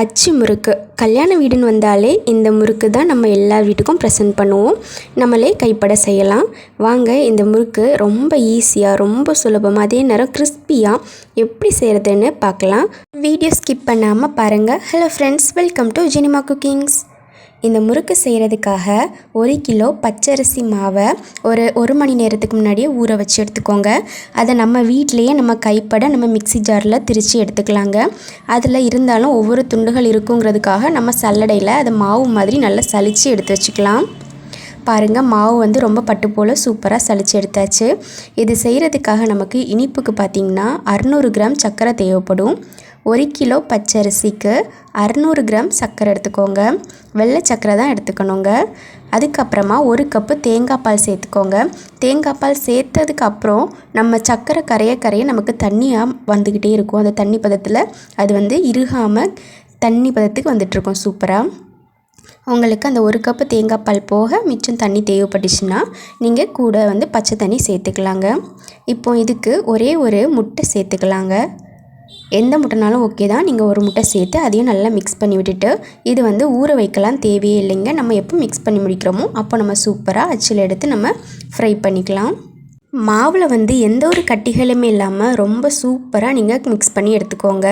அச்சு முறுக்கு. கல்யாண வீடுன்னு வந்தாலே இந்த முறுக்கு தான் நம்ம எல்லா வீட்டுக்கும் ப்ரெசென்ட் பண்ணுவோம். நம்மளே கைப்பட செய்யலாம். வாங்க இந்த முறுக்கு ரொம்ப ஈஸியாக ரொம்ப சுலபமாக அதே நேரம் கிறிஸ்பியாக எப்படி செய்கிறதுன்னு பார்க்கலாம். வீடியோ ஸ்கிப் பண்ணாமல் பாருங்கள் hello friends welcome to Jenima cookings இந்த முறுக்கு செய்கிறதுக்காக ஒரு கிலோ பச்சரிசி மாவை ஒரு ஒரு மணி நேரத்துக்கு முன்னாடியே ஊற வச்சு எடுத்துக்கோங்க. அதை நம்ம வீட்டிலையே நம்ம கைப்பட நம்ம மிக்ஸி ஜாரில் திரித்து எடுத்துக்கலாங்க. அதில் இருந்தாலும் ஒவ்வொரு துண்டுகள் இருக்குங்கிறதுக்காக நம்ம சல்லடையில் அதை மாவு மாதிரி நல்லா சலித்து எடுத்து வச்சுக்கலாம். பாருங்கள் மாவு வந்து ரொம்ப பட்டு போல் சூப்பராக சளிச்சு எடுத்தாச்சு. இது செய்கிறதுக்காக நமக்கு இனிப்புக்கு பார்த்திங்கன்னா அறநூறு கிராம் சர்க்கரை தேவைப்படும். ஒரு கிலோ பச்சரிசிக்கு அறநூறு கிராம் சர்க்கரை எடுத்துக்கோங்க. வெள்ளை சர்க்கரை தான் எடுத்துக்கணுங்க. அதுக்கப்புறமா ஒரு கப்பு தேங்காய் பால் சேர்த்துக்கோங்க. தேங்காய் பால் சேர்த்ததுக்கு அப்புறம் நம்ம சர்க்கரை கரைய கரைய நமக்கு தண்ணியாக வந்துக்கிட்டே இருக்கும். அந்த தண்ணி பதத்தில் அது வந்து இறுகாமல் தண்ணி பதத்துக்கு வந்துட்டுருக்கோம் சூப்பராக உங்களுக்கு அந்த ஒரு கப்பு தேங்காய் பால் போக மிச்சம் தண்ணி தேவைப்பட்டுச்சுன்னா நீங்கள் கூட வந்து பச்சை தண்ணி சேர்த்துக்கலாங்க. இப்போ இதுக்கு ஒரே ஒரு முட்டை சேர்த்துக்கலாங்க. எந்த முட்டைனாலும் ஓகே தான். நீங்கள் ஒரு முட்டை சேர்த்து அதையும் நல்லா மிக்ஸ் பண்ணி விட்டுட்டு இது வந்து ஊற வைக்கலாம் தேவையே இல்லைங்க. நம்ம எப்போ மிக்ஸ் பண்ணி முடிக்கிறோமோ அப்போ நம்ம சூப்பராக அச்சில் எடுத்து நம்ம ஃப்ரை பண்ணிக்கலாம். மாவில் வந்து எந்த ஒரு கட்டிகளுமே இல்லாமல் ரொம்ப சூப்பராக நீங்கள் மிக்ஸ் பண்ணி எடுத்துக்கோங்க.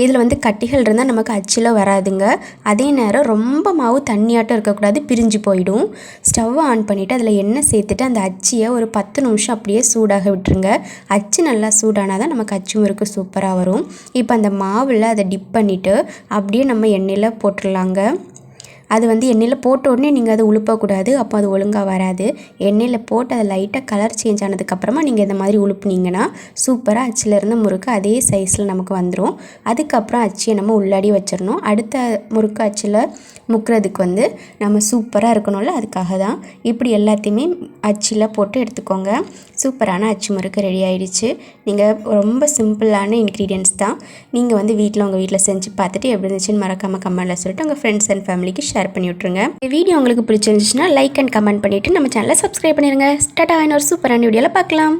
இதில் வந்து கட்டிகள் இருந்தால் நமக்கு அச்சில் வராதுங்க. அதே நேரம் ரொம்ப மாவு தண்ணியாட்டம் இருக்கக்கூடாது பிரிஞ்சு போயிடும். ஸ்டவ் ஆன் பண்ணிவிட்டு அதில் எண்ணெய் சேர்த்துட்டு அந்த அச்சியை ஒரு பத்து நிமிஷம் அப்படியே சூடாக விட்டுருங்க. அச்சு நல்லா சூடானால் தான் நமக்கு அச்சு முறுக்கு சூப்பராக வரும். இப்போ அந்த மாவில் அதை டிப் பண்ணிவிட்டு அப்படியே நம்ம எண்ணெயில் போட்டுடலாங்க அது வந்து எண்ணெயில் போட்ட உடனே நீங்கள் அதை உழுப்பக்கூடாது. அப்போ அது ஒழுங்காக வராது. எண்ணெயில் போட்டு அது லைட்டாக கலர் சேஞ்ச் ஆனதுக்கப்புறமா நீங்கள் இந்த மாதிரி உழுப்புனீங்கன்னா சூப்பராக அச்சிலிருந்து முறுக்கு அதே சைஸில் நமக்கு வந்துடும் அதுக்கப்புறம் அச்சியை நம்ம உள்ளாடி வச்சிடணும் அடுத்த முறுக்கு அச்சில் முக்கிறதுக்கு வந்து நம்ம சூப்பராக இருக்கணும்ல அதுக்காக தான் இப்படி எல்லாத்தையுமே அச்சில் போட்டு எடுத்துக்கோங்க. சூப்பரான அச்சு முறுக்கு ரெடி ஆகிடுச்சு நீங்கள் ரொம்ப சிம்பிளான இன்க்ரீடியன்ஸ் தான். நீங்கள் வந்து வீட்டில் உங்கள் வீட்டில் செஞ்சு பார்த்துட்டு எப்படி இருந்துச்சுன்னு மறக்காமல் கமெண்ட்டில் சொல்லிட்டு உங்கள் ஃப்ரெண்ட்ஸ் அண்ட் ஃபேமிலிக்கு ஷேர் பண்ணி விட்ருங்க இந்த வீடியோ உங்களுக்கு பிடிச்சிருந்துச்சுன்னா லைக் அண்ட் கமெண்ட் பண்ணிவிட்டு நம்ம சேனலை சப்ஸ்கிரைப் பண்ணிடுங்க ஸ்டாட் ஒரு சூப்பரான வீடியோவில் பார்க்கலாம்.